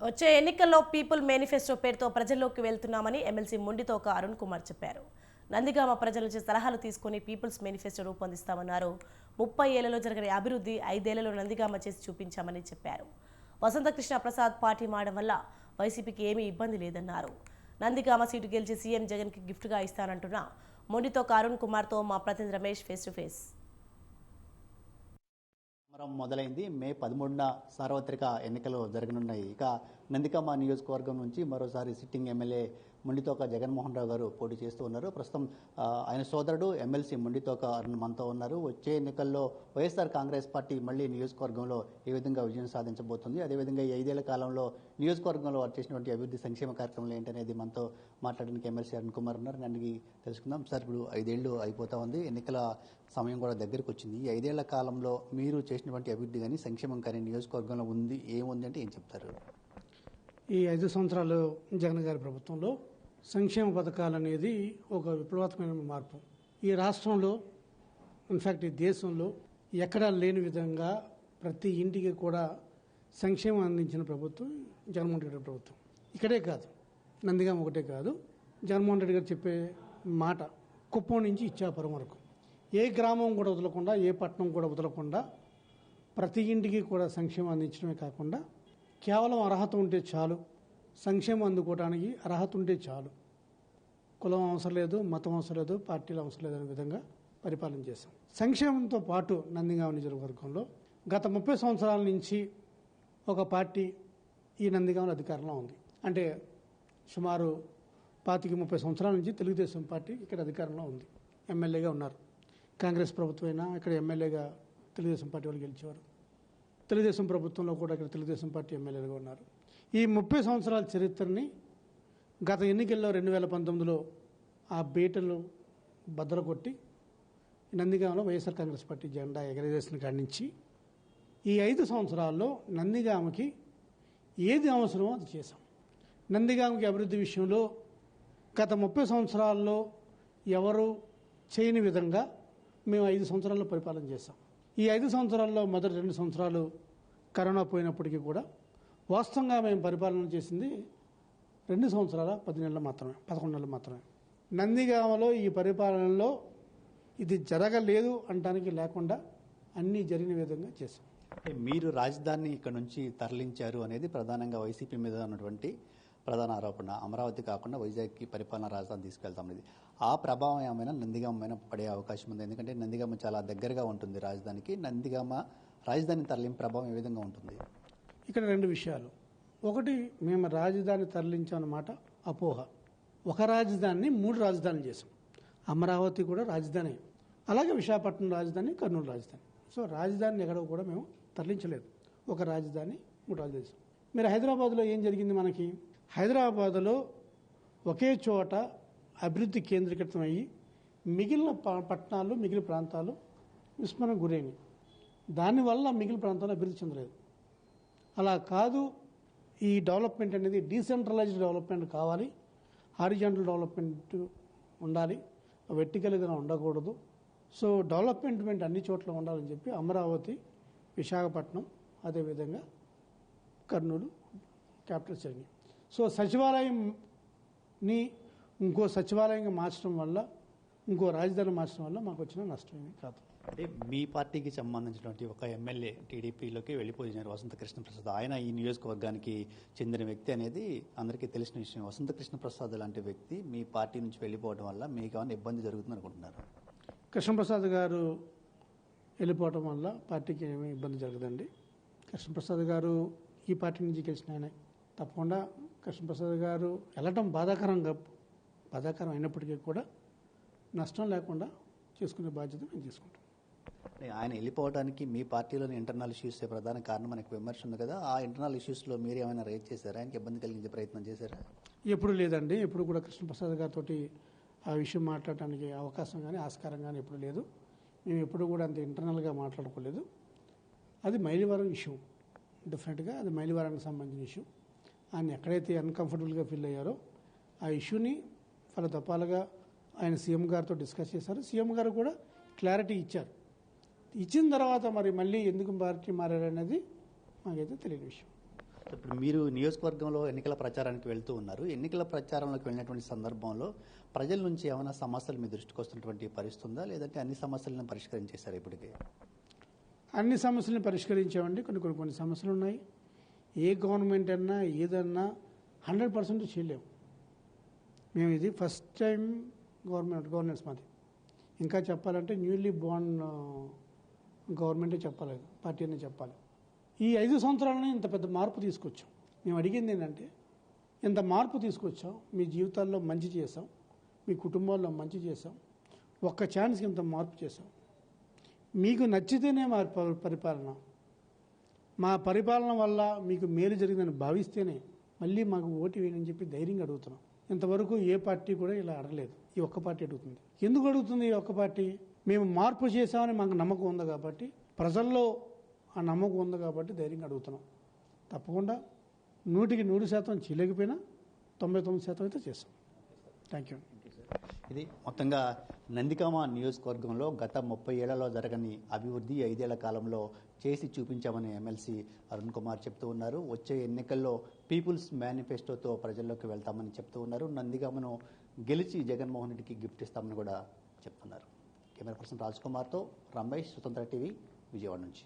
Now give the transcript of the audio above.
వచ్చే ఎన్నికల్లో people manifesto పేరుతో ప్రజల్లోకి వెళ్తున్నామని ఎమ్మెల్సీ ముండితోక అరుణ్ కుమార్ చెప్పారు. నందిగామ ప్రజల నుంచి సలహాలు తీసుకుని పీపుల్స్ మేనిఫెస్టో రూపొందిస్తామన్నారు. ముప్పై ఏళ్ళలో జరిగిన అభివృద్ధి ఐదేళ్ళలో నందిగామ చేసి చూపించామని చెప్పారు. వసంతకృష్ణ ప్రసాద్ పార్టీ మారడం వల్ల వైసీపీకి ఏమీ ఇబ్బంది లేదన్నారు. నందిగామ సీటు గెలిచి సీఎం జగన్కి గిఫ్ట్గా ఇస్తానంటున్న మొండితో అరుణ్ కుమార్తో మా ప్రతినిధి రమేష్ ఫేస్ టు ఫేస్ సమరం మొదలైంది. మే పదమూడున సార్వత్రిక ఎన్నికలు జరగనున్నాయి. ఇక నందికమ్మ నియోజకవర్గం నుంచి మరోసారి సిట్టింగ్ ఎమ్మెల్యే ముండితోక జగన్మోహన్ రావు గారు పోటీ చేస్తూ ఉన్నారు. ప్రస్తుతం ఆయన సోదరుడు ఎమ్మెల్సీ ముండితోక అరుణ్ మనతో ఉన్నారు. వచ్చే ఎన్నికల్లో వైఎస్ఆర్ కాంగ్రెస్ పార్టీ మళ్ళీ నియోజకవర్గంలో ఏ విధంగా విజయం సాధించబోతుంది? అదేవిధంగా ఈ ఐదేళ్ళ కాలంలో నియోజకవర్గంలో వారు చేసినటువంటి అభివృద్ధి సంక్షేమ కార్యక్రమాలు ఏంటనేది మనతో మాట్లాడడానికి ఎమ్మెల్సీ అరుణ్ కుమార్ ఉన్నారు. నన్ను అడిగి తెలుసుకుందాం. సార్ ఇప్పుడు ఐదేళ్ళు అయిపోతా ఉంది. ఎన్నికల సమయం కూడా దగ్గరికి వచ్చింది. ఈ ఐదేళ్ళ కాలంలో మీరు చేసినటువంటి అభివృద్ధి కానీ సంక్షేమం కానీ నియోజకవర్గంలో ఉంది ఏముంది అంటే ఏం చెప్తారు? ఈ ఐదు సంవత్సరాలు జగన్ గారి ప్రభుత్వంలో సంక్షేమ పథకాలు అనేది ఒక విప్లవాత్మకమైన మార్పు. ఈ రాష్ట్రంలో ఇన్ఫ్యాక్ట్ ఈ దేశంలో ఎక్కడా లేని విధంగా ప్రతి ఇంటికి కూడా సంక్షేమం అందించిన ప్రభుత్వం జగన్మోహన్ రెడ్డి ప్రభుత్వం. ఇక్కడే కాదు. నందిగాం ఒకటే కాదు. జగన్మోహన్ రెడ్డి గారు చెప్పే మాట కుప్పం నుంచి ఇచ్చాపురం వరకు. ఏ గ్రామం కూడా వదలకుండా ఏ పట్టణం కూడా వదలకుండా ప్రతి ఇంటికి కూడా సంక్షేమం అందించడమే కాకుండా కేవలం అర్హత ఉంటే చాలు. సంక్షేమం అందుకోవడానికి అర్హత ఉంటే చాలు. కులం అవసరం లేదు మతం అవసరం లేదు పార్టీలు అవసరం లేదు అనే విధంగా పరిపాలన చేశాం. సంక్షేమంతో పాటు నందిగామ నియోజకవర్గంలో గత ముప్పై సంవత్సరాల నుంచి ఒక పార్టీ ఈ నందిగామ అధికారంలో ఉంది. అంటే సుమారు పాతిక ముప్పై సంవత్సరాల నుంచి తెలుగుదేశం పార్టీ ఇక్కడ అధికారంలో ఉంది. ఎమ్మెల్యేగా ఉన్నారు. కాంగ్రెస్ ప్రభుత్వం అయినా ఇక్కడ ఎమ్మెల్యేగా తెలుగుదేశం పార్టీ వాళ్ళు గెలిచేవారు. తెలుగుదేశం ప్రభుత్వంలో కూడా ఇక్కడ తెలుగుదేశం పార్టీ ఎమ్మెల్యేలుగా ఉన్నారు. ఈ ముప్పై సంవత్సరాల చరిత్రని గత ఎన్నికల్లో రెండు వేల పంతొమ్మిదిలో ఆ బీటలు బద్దలకొట్టి నందిగామలో వైఎస్ఆర్ కాంగ్రెస్ పార్టీ జెండా ఎగరవేసిన కాడి నుంచి ఈ ఐదు సంవత్సరాల్లో నందిగామకి ఏది అవసరమో అది చేశాం. నందిగామకి అభివృద్ధి విషయంలో గత ముప్పై సంవత్సరాల్లో ఎవరు చేయని విధంగా మేము ఐదు సంవత్సరాల్లో పరిపాలన చేశాం. ఈ ఐదు సంవత్సరాల్లో మొదటి రెండు సంవత్సరాలు కరోనా పోయినప్పటికీ కూడా వాస్తవంగా మేము పరిపాలన చేసింది రెండు సంవత్సరాల పది నెలలు మాత్రమే పదకొండు నెలలు మాత్రమే. నందిగామలో ఈ పరిపాలనలో ఇది జరగలేదు అంటానికి లేకుండా అన్నీ జరిగిన విధంగా చేశాం. మీరు రాజధానిని ఇక్కడ నుంచి తరలించారు అనేది ప్రధానంగా వైసీపీ మీద ఉన్నటువంటి ప్రధాన ఆరోపణ. అమరావతి కాకుండా వైజాగ్కి పరిపాలన రాజధాని తీసుకెళ్తాం అనేది. ఆ ప్రభావం ఏమైనా నందిగామ పైన పడే అవకాశం ఉంది? ఎందుకంటే నందిగామ చాలా దగ్గరగా ఉంటుంది రాజధానికి. నందిగామ రాజధాని తరలింపు ప్రభావం ఏ విధంగా ఉంటుంది? ఇక్కడ రెండు విషయాలు. ఒకటి మేము రాజధాని తరలించామన్నమాట అపోహ. ఒక రాజధానిని మూడు రాజధానులు చేసాం అమరావతి కూడా రాజధాని. అలాగే విశాఖపట్నం రాజధాని కర్నూలు రాజధాని. సో రాజధానిని ఎక్కడ కూడా మేము తరలించలేదు. ఒక రాజధాని మూడు రాజధాని చేసాం మీరు హైదరాబాద్లో ఏం జరిగింది మనకి? హైదరాబాద్లో ఒకే చోట అభివృద్ధి కేంద్రీకృతం అయ్యి మిగిలిన ప- పట్టణాలు మిగిలిన ప్రాంతాలు విస్మరణకు గురైనవి. దానివల్ల మిగిలిన ప్రాంతాలు అభివృద్ధి చెందలేదు. అలా కాదు ఈ డెవలప్మెంట్ అనేది డీసెంట్రలైజ్డ్ డెవలప్మెంట్ కావాలి. హారిజాంటల్ డెవలప్మెంట్ ఉండాలి. వెర్టికల్గా ఉండకూడదు. సో డెవలప్మెంట్ అన్ని చోట్ల ఉండాలని చెప్పి అమరావతి విశాఖపట్నం అదేవిధంగా కర్నూలు క్యాపిటల్ జరిగింది సో సచివాలయంని ఇంకో సచివాలయంగా మార్చడం వల్ల ఇంకో రాజధాని మార్చడం వల్ల మాకు వచ్చిన నష్టం కాదు. అంటే మీ పార్టీకి సంబంధించినటువంటి ఒక ఎమ్మెల్యే టీడీపీలోకి వెళ్ళిపోయినారు వసంత కృష్ణప్రసాద్ ఆయన ఈ నియోజకవర్గానికి చెందిన వ్యక్తి అనేది అందరికీ తెలిసిన విషయం. వసంత కృష్ణప్రసాద్ లాంటి వ్యక్తి మీ పార్టీ నుంచి వెళ్ళిపోవడం వల్ల మీకు ఏమైనా ఇబ్బంది జరుగుతుంది అనుకుంటున్నారు? కృష్ణప్రసాద్ గారు వెళ్ళిపోవటం వల్ల పార్టీకి ఏమీ ఇబ్బంది జరగదండి. కృష్ణప్రసాద్ గారు ఈ పార్టీ నుంచి గెలిచిన ఆయన. తప్పకుండా కృష్ణప్రసాద్ గారు వెళ్ళటం బాధాకరంగా బాధాకరం అయినప్పటికీ కూడా నష్టం లేకుండా చేసుకునే బాధ్యత మేము తీసుకుంటాం ఆయన వెళ్ళిపోవడానికి మీ పార్టీలోని ఇంటర్నల్ ఇష్యూస్ ప్రధాన కారణం మనకు విమర్శ ఉంది కదా ఆ ఇంటర్నల్ ఇష్యూస్లో మీరు ఏమైనా రైజ్ చేశారా? ఆయనకి ఇబ్బంది కలిగించే ప్రయత్నం చేశారా? ఎప్పుడు లేదండి. ఎప్పుడు కూడా కృష్ణప్రసాద్ గారితో ఆ విషయం మాట్లాడటానికి అవకాశం కానీ ఆస్కారం కానీ ఎప్పుడు లేదు. మేము ఎప్పుడు కూడా అంత ఇంటర్నల్గా మాట్లాడుకోలేదు. అది మైలివరం ఇష్యూ డిఫరెంట్గా అది మైలివరానికి సంబంధించిన ఇష్యూ ఆయన ఎక్కడైతే అన్కంఫర్టబుల్గా ఫీల్ అయ్యారో ఆ ఇష్యూని పలు దఫాలుగా ఆయన సీఎం గారితో డిస్కస్ చేశారు. సీఎం గారు కూడా క్లారిటీ ఇచ్చారు. ఇచ్చిన తర్వాత మరి మళ్ళీ ఎందుకు పార్టీ మారారనేది మాకైతే తెలియని విషయం. ఇప్పుడు మీరు నియోజకవర్గంలో ఎన్నికల ప్రచారానికి వెళ్తూ ఉన్నారు. ఎన్నికల ప్రచారంలోకి వెళ్ళినటువంటి సందర్భంలో ప్రజల నుంచి ఏమైనా సమస్యలు మీ దృష్టికి వస్తున్నటువంటి పరిస్థితి ఉందా లేదంటే అన్ని సమస్యలను పరిష్కరించేశారు ఇప్పటికే? అన్ని సమస్యలను పరిష్కరించామండి. కొన్ని కొన్ని కొన్ని సమస్యలు ఉన్నాయి. ఏ గవర్నమెంట్ అన్నా ఏదన్నా హండ్రెడ్ పర్సెంట్ చేయలేము. మేము ఇది ఫస్ట్ టైం గవర్నమెంట్ గవర్నెన్స్ మాది. ఇంకా చెప్పాలంటే న్యూలీ బోర్న్ గవర్నమెంటే చెప్పలేదు పార్టీనే చెప్పాలి. ఈ ఐదు సంవత్సరాలని ఇంత పెద్ద మార్పు తీసుకొచ్చాం. మేము అడిగింది ఏంటంటే ఇంత మార్పు తీసుకొచ్చాం మీ జీవితాల్లో మంచి చేసాం మీ కుటుంబాల్లో మంచి చేసాం ఒక్క ఛాన్స్కి ఇంత మార్పు చేసాం మీకు నచ్చితేనే మా ప- పరిపాలన. మా పరిపాలన వల్ల మీకు మేలు జరిగిందని భావిస్తేనే మళ్ళీ మాకు ఓటు వేయని చెప్పి ధైర్యంగా అడుగుతున్నాం. ఇంతవరకు ఏ పార్టీ కూడా ఇలా అడగలేదు. ఈ ఒక్క పార్టీ అడుగుతుంది. ఎందుకు అడుగుతుంది ఈ ఒక్క పార్టీ? మేము మార్పు చేశామని మాకు నమ్మకం ఉంది కాబట్టి ప్రజల్లో ఆ నమ్మకం ఉంది కాబట్టి ధైర్యంగా అడుగుతున్నాం. తప్పకుండా నూటికి నూరు శాతం చేయలేకపోయినా తొంభై తొమ్మిది శాతం అయితే చేస్తాం. థ్యాంక్ యూ ఇది మొత్తంగా నందికామ నియోజకవర్గంలో గత ముప్పై ఏళ్ళలో జరగని అభివృద్ధి ఐదేళ్ళ కాలంలో చేసి చూపించామని ఎమ్మెల్సీ అరుణ్ కుమార్ చెప్తూ ఉన్నారు. వచ్చే ఎన్నికల్లో పీపుల్స్ మేనిఫెస్టోతో ప్రజల్లోకి వెళ్తామని చెప్తూ ఉన్నారు. నందిగామను గెలిచి జగన్మోహన్ రెడ్డికి గిఫ్ట్ ఇస్తామని కూడా చెప్తున్నారు. కెమెరా పర్సన్ రాజ్ కుమార్తో రమేష్ స్వతంత్ర టీవీ విజయవాడ నుంచి.